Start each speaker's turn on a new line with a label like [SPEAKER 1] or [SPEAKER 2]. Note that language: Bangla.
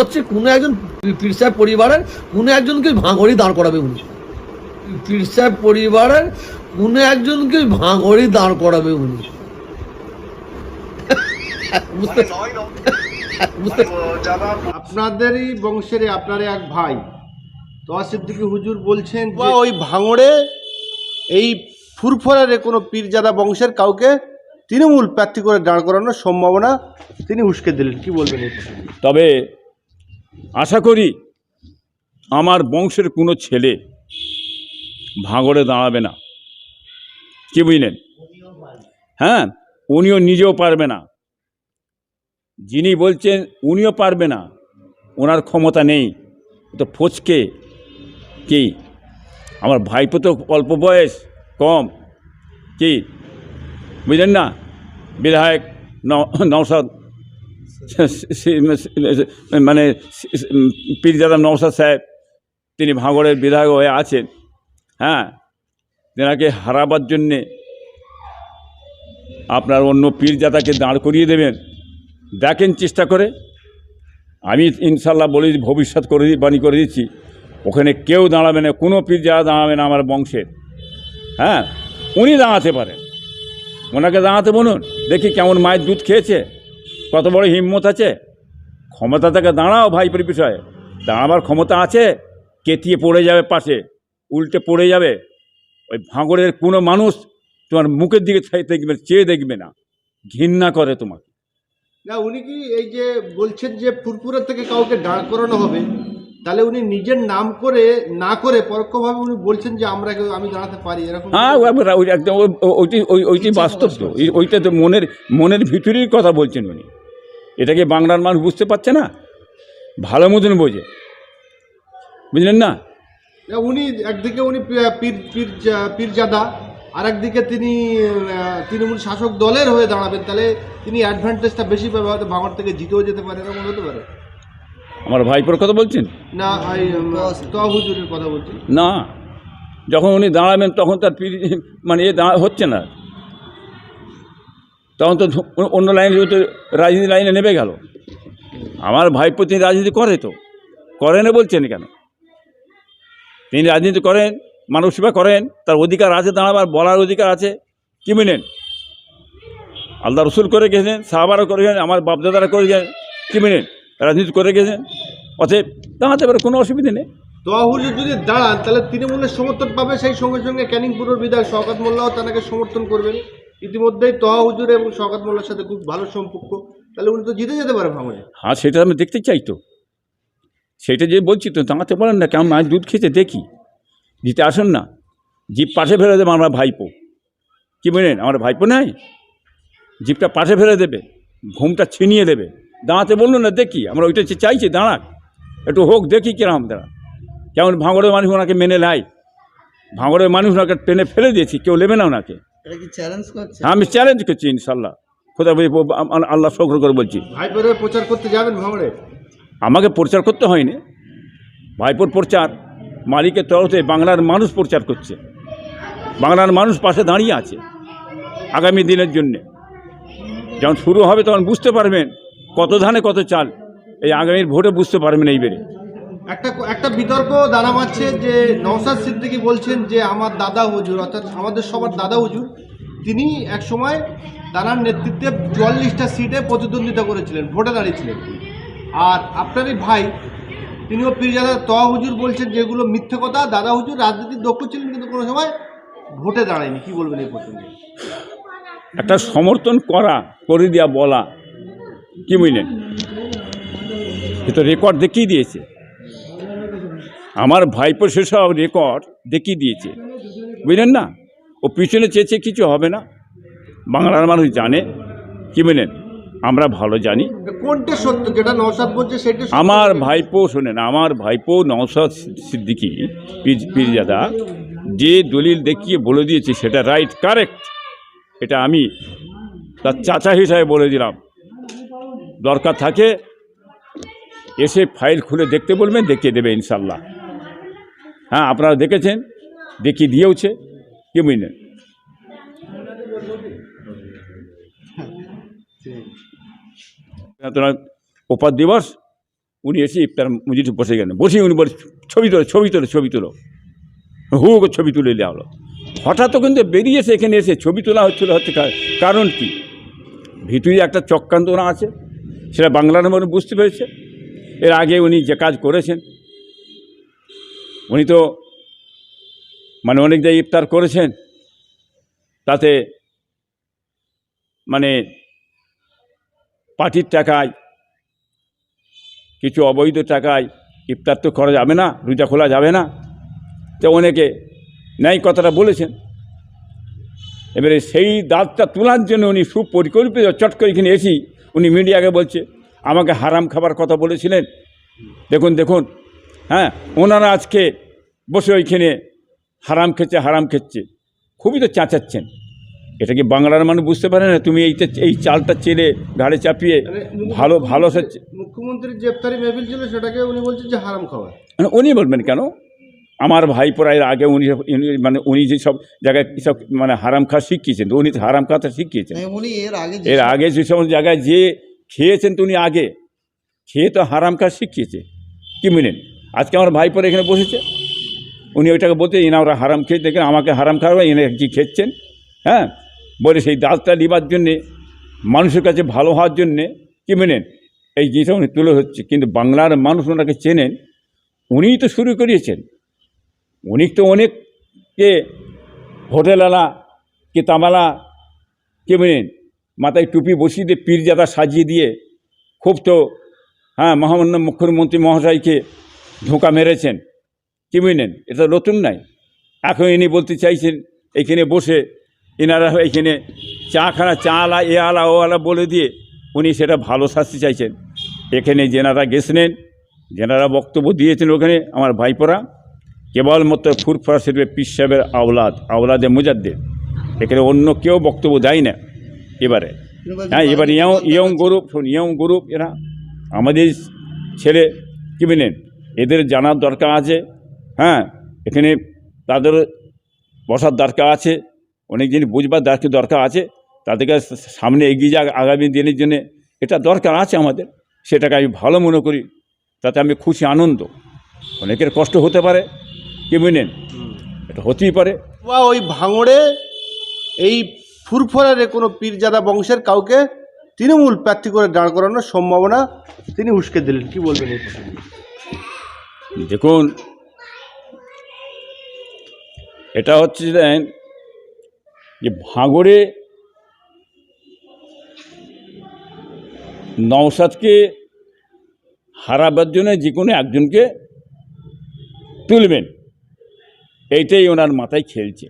[SPEAKER 1] হচ্ছে কোনো একজন পীর সাহেব পরিবারের কোনো একজনকে ভাঙড়ি দাঁড় করাবে উনি। পীর সাহেব পরিবারের কোনো একজনকে ভাঙড়ি দাঁড় করাবে উনি। বুঝতে বুঝতে
[SPEAKER 2] আপনাদেরই বংশের আপনার এক ভাই। তোয়া সিদ্দিকী হুজুর বলছেন যে ওই ভাঙড়ে এই ফুরফুরারে কোনো পীরজাদা বংশের কাউকে তৃণমূল প্রার্থী করে দাঁড় করানোর সম্ভাবনা তিনি উস্কে দিলেন। কি বলবেন
[SPEAKER 3] তবে আশা করি আমার বংশের কোনো ছেলে ভাঙড়ে দাঁড়াবে না। কি বুঝলেন? হ্যাঁ উনিও নিজেও পারবে না। যিনি বলছেন উনিও পারবে না, ওনার ক্ষমতা নেই। তো ফচকে কি? আমার ভাইপো তো অল্প বয়স, কম। কি? বুঝলেন না? বিধায়ক ন- নওশাদ মানে পীরজাদা নওশাদ সাহেব, তিনি ভাঙড়ের বিধায়ক হয়ে আছেন হ্যাঁ? তেনাকে হারাবার জন্যে আপনার অন্য পীরজাদাকে দাঁড় করিয়ে দেবেন। দেখেন চেষ্টা করে। আমি ইনশাল্লাহ বলে, ভবিষ্যৎ করে বাণী করে দিচ্ছি, ওখানে কেউ দাঁড়াবে না, কোনো পীরজাদা দাঁড়াবে না আমার বংশের হ্যাঁ? উনি দাঁড়াতে পারেন। ওনাকে দাঁড়াতে বলুন, দেখি কেমন মায়ের দুধ খেয়েছে। কত বড় হিম্মত আছে? ক্ষমতা থেকে দাঁড়াও ভাইপের বিষয়ে। দাঁড়াবার ক্ষমতা আছে কেতিয়ে পড়ে যাবে পাশে উল্টে পড়ে যাবে। ওই ভাঙড়ের কোনো মানুষ তোমার মুখের দিকে দেখবে চেয়ে দেখবে না। ঘৃণা করে তোমাকে।
[SPEAKER 2] না উনি কি এই যে বলছেন যে ফুরফুরা থেকে কাউকে দাঁড় করানো হবে তাহলে উনি নিজের নাম করে না করে পরোক্ষভাবে উনি বলছেন যে আমরা কেউ আমি দাঁড়াতে পারি এরকম
[SPEAKER 3] হ্যাঁ একদম ওই- ওই- ওইটি ওই- ওইটি বাস্তব তো। ওই- ওইটা তো মনের মনের ভিতরের কথা বলছেন উনি। এটাকে বাংলার মানুষ বুঝতে পারছে না? ভালো মতন বোঝে। বুঝলেন না?
[SPEAKER 2] উনি একদিকে উনি পীর পীর পীরজাদা আর একদিকে তিনি তৃণমূল শাসক দলের হয়ে দাঁড়াবেন। তাহলে তিনি অ্যাডভান্টেজটা বেশি পাবে হয়তো ভাঙড় থেকে জিতেও যেতে পারে এরকম হতে পারে।
[SPEAKER 3] আমার ভাইপোর কথা বলছেন?
[SPEAKER 2] না হুজুরের কথা বলছি
[SPEAKER 3] না। যখন উনি দাঁড়াবেন তখন তার পীর মানে এ দাঁড়া হচ্ছে না। তখন তো অন্য লাইনে তো রাজনীতি লাইনে নেমে গেল। আমার ভাইপো তিনি রাজনীতি করে তো। করে না বলছেন কেন? তিনি রাজনীতি করেন মানব সেবা করেন, তার অধিকার আছে, দাঁড়াবার বলার অধিকার আছে, কি বুঝলেন আল্লাহ রসুল করে গেছেন সাহাবারও করে গেছেন, আমার বাপদাদারা করে গেছেন, কি বুঝলেন রাজনীতি করে গেছেন, অতএব দাঁড়াতে পারে, কোনো অসুবিধা নেই।
[SPEAKER 2] যদি দাঁড়ান, তাহলে তৃণমূলের সমর্থন পাবে, সেই সঙ্গে সঙ্গে ক্যানিংপুরের বিধায়ক শওকাত মোল্লাও তাকে সমর্থন করবেন। ইতিমধ্যেই তোয়া হুজুর এবং শওকাত মোল্লার সাথে খুব ভালো সম্পর্ক। তাহলে উনি তো জিতে যেতে পারে ভাঙড়ে
[SPEAKER 3] হ্যাঁ সেটা আমি দেখতে চাই তো। সেটা যে বলছি তো, দাঁড়াতে পারেন না কেমন মাছ দুধ খেতে দেখি। দিতে আসুন না। জিপ পাশে ফেলে দেবে আমরা ভাইপো। কি বলেন, আমার ভাইপো নাই? জিপটা পাশে ফেলে দেবে, ঘুমটা ছিনিয়ে দেবে। দাঁড়াতে বলুন না, দেখি, আমরা ওইটা চাইছি, দাঁড়াক। একটু হোক, দেখি কিরম দাঁড়া। কেমন ভাঙড়ের মানুষ ওনাকে মেনে নেয়। ভাঙড়ের মানুষ ওনাকে টেনে ফেলে দিয়েছি, কেউ নেবে না ওনাকে। হ্যাঁ আমি চ্যালেঞ্জ করছি ইনশাল্লাহ। খোদা আল্লাহ শকর করে বলছি।
[SPEAKER 2] ভাইপোর প্রচার করতে যাবেন ভাঙড়ে?
[SPEAKER 3] আমাকে প্রচার করতে হয়নি। ভাইপোর প্রচার মালিকের তরফে বাংলার মানুষ প্রচার করছে। বাংলার মানুষ পাশে দাঁড়িয়ে আছে আগামী দিনের জন্যে। যখন শুরু হবে তখন বুঝতে পারবেন কত ধানে কত চাল। এই আগামীর ভোটে বুঝতে পারবেন এইবারে।
[SPEAKER 2] একটা একটা বিতর্ক দাঁড়া মারছে যে নওসাদ সিদ্দিকী বলছেন যে আমার দাদা হুজুর, অর্থাৎ আমাদের সবার দাদা হুজুর, তিনি এক সময় তারার নেতৃত্বে চুয়াল্লিশটা সিটে প্রতিদ্বন্দ্বিতা করেছিলেন, ভোটে দাঁড়িয়েছিলেন। আর আপনারই ভাই, তিনিও পীরজাদা তোয়া হুজুর বলছেন যেগুলো মিথ্যে কথা, দাদা হুজুর রাজনীতির দক্ষ ছিলেন কিন্তু কোনো সময় ভোটে দাঁড়ায়নি। কি বলবেন এই প্রসঙ্গে?
[SPEAKER 3] একটা সমর্থন করা করে দেওয়া বলা, কি বুঝলেন তো রেকর্ড দেখিয়ে দিয়েছে। আমার ভাইপো সেসব রেকর্ড দেখিয়ে দিয়েছে। বুঝলেন না? ও পিছনে চেয়েছে কিছু হবে না। বাংলার মানুষ জানে। কি বুঝলেন আমরা ভালো জানি।
[SPEAKER 2] কোনটা সত্য? যেটা নওসাদ বলছে সেটা
[SPEAKER 3] আমার ভাইপো শোনেন আমার ভাইপো নওসাদ সিদ্দিকি পীর পীরজাদা যে দলিল দেখিয়ে বলে দিয়েছে সেটা রাইট কারেক্ট এটা আমি তার চাচা হিসাবে বলে দিলাম। দরকার থাকে এসে ফাইল খুলে দেখতে বলবেন দেখিয়ে দেবে ইনশাল্লাহ হ্যাঁ আপনারা দেখেছেন? দেখিয়ে দিয়েওছে। কি বুঝলেন? তোমার ওপার দিবস, উনি এসে ইফতার মসজিদে বসে গেলেন। বসে উনি বলে ছবি তোলো ছবি তোলো ছবি তোলো। হু ছবি তুলে দেওয়া হলো। হঠাৎ কিন্তু বেরিয়েছে এখানে এসে ছবি তোলা হচ্ছিল, হচ্ছে কারণ কি? ভিতরে একটা চক্রান্তনা আছে, সেটা বাংলার মনে বুঝতে পেরেছে। এর আগে উনি যে কাজ করেছেন উনি তো মানে অনেক জায়গায় ইফতার করেছেন। তাতে মানে পার্টির টাকায়, কিছু অবৈধ টাকায় ইফতার তো করা যাবে না, রোজা খোলা যাবে না। তো অনেকে ন্যায় কথাটা বলেছেন। এবারে সেই দাঁতটা তোলার জন্য উনি সুপরিকল্পিত চট করে এখানে এসি উনি মিডিয়াকে বলছে, আমাকে হারাম খাবার কথা বলেছিলেন। দেখুন দেখুন হ্যাঁ ওনারা আজকে বসে ওইখানে হারাম খেচ্ছে হারাম খেচ্ছে। খুবই তো চাঁচাচ্ছেন। এটা কি বাংলার মানুষ বুঝতে পারে না? তুমি এইটা এই চালটা চেলে ঘাড়ে চাপিয়ে ভালো ভালো
[SPEAKER 2] মুখ্যমন্ত্রীর ইফতারি ছিল সেটাকে উনি বলছেন যে হারাম খাবার
[SPEAKER 3] মানে উনি বলবেন কেন? আমার ভাইপোরা এর আগে উনি মানে উনি যে সব জায়গায় সব মানে হারাম খাওয়া শিখিয়েছেন উনি তো হারাম খাওয়াটা শিখিয়েছেন।
[SPEAKER 4] উনি এর আগে
[SPEAKER 3] এর আগে যে সমস্ত জায়গায় যে খেয়েছেন তো উনি আগে খেয়ে তো হারাম খাওয়া শিখিয়েছে। কি মিনেন আজকে আমার ভাইপোরা এখানে বসেছে। উনি ওইটাকে বলতে এনা ওরা হারাম খেয়ে দেখেন, আমাকে হারাম খাওয়া এনে কি খেচ্ছেন? হ্যাঁ? বলে সেই দাঁতটা নিবার জন্যে, মানুষের কাছে ভালো হওয়ার জন্যে কি মেনেন? এই জিনিসটা উনি তুলে হচ্ছে কিন্তু বাংলার মানুষ ওনাকে চেনেন, উনিই তো শুরু করিয়েছেন। উনি তো অনেককে হোটেলওয়ালা কে তামালা কে মেনেন? মাথায় টুপি বসিয়ে দিয়ে পীরজাদা সাজিয়ে দিয়ে, খুব তো হ্যাঁ মহামান্য মুখ্যমন্ত্রী মহাশয়কে ধোঁকা মেরেছেন। কি বুঝলেন? এটা নতুন নাই। এখন ইনি বলতে চাইছেন এইখানে বসে এনারা এইখানে চা খানা চা আলা এ আলা, ও আলা বলে দিয়ে উনি সেটা ভালো শাস্তি চাইছেন। এখানে যেনারা গেছিলেন যেনারা বক্তব্য দিয়েছেন ওখানে আমার ভাইপোরা, কেবলমাত্র ফুরফুরা শরীফের পিস সাহেবের আওলাদ, আওলাদে মুজাদ্দের এখানে অন্য কেউ বক্তব্য দেয় না এবারে। হ্যাঁ এবার young young group young group এরা। আমাদের ছেলে, কি বলেন এদের জানার দরকার আছে। হ্যাঁ এখানে তাদের বসার দরকার আছে। অনেক জিনিস বুঝবার দরকার আছে। তাদেরকে সামনে এগিয়ে যাক আগামী দিনের জন্য। এটা দরকার আছে আমাদের। সেটাকে আমি ভালো মনে করি। তাতে আমি খুশি, আনন্দ। অনেকের কষ্ট হতে পারে। কি বুঝলেন এটা হতেই পারে।
[SPEAKER 2] বা ওই ভাঙড়ে এই ফুরফুরারে কোনো পীরজাদা বংশের কাউকে তৃণমূল প্রার্থী করে দাঁড় করানোর সম্ভাবনা তিনি উস্কে দিলেন। কি বলবেন?
[SPEAKER 3] দেখুন, এটা হচ্ছে যে ভাঙড়ে নওসাদকে হারাবার জন্য যে কোনো একজনকে তুলবেন। এইটাই ওনার মাথায় খেলছে।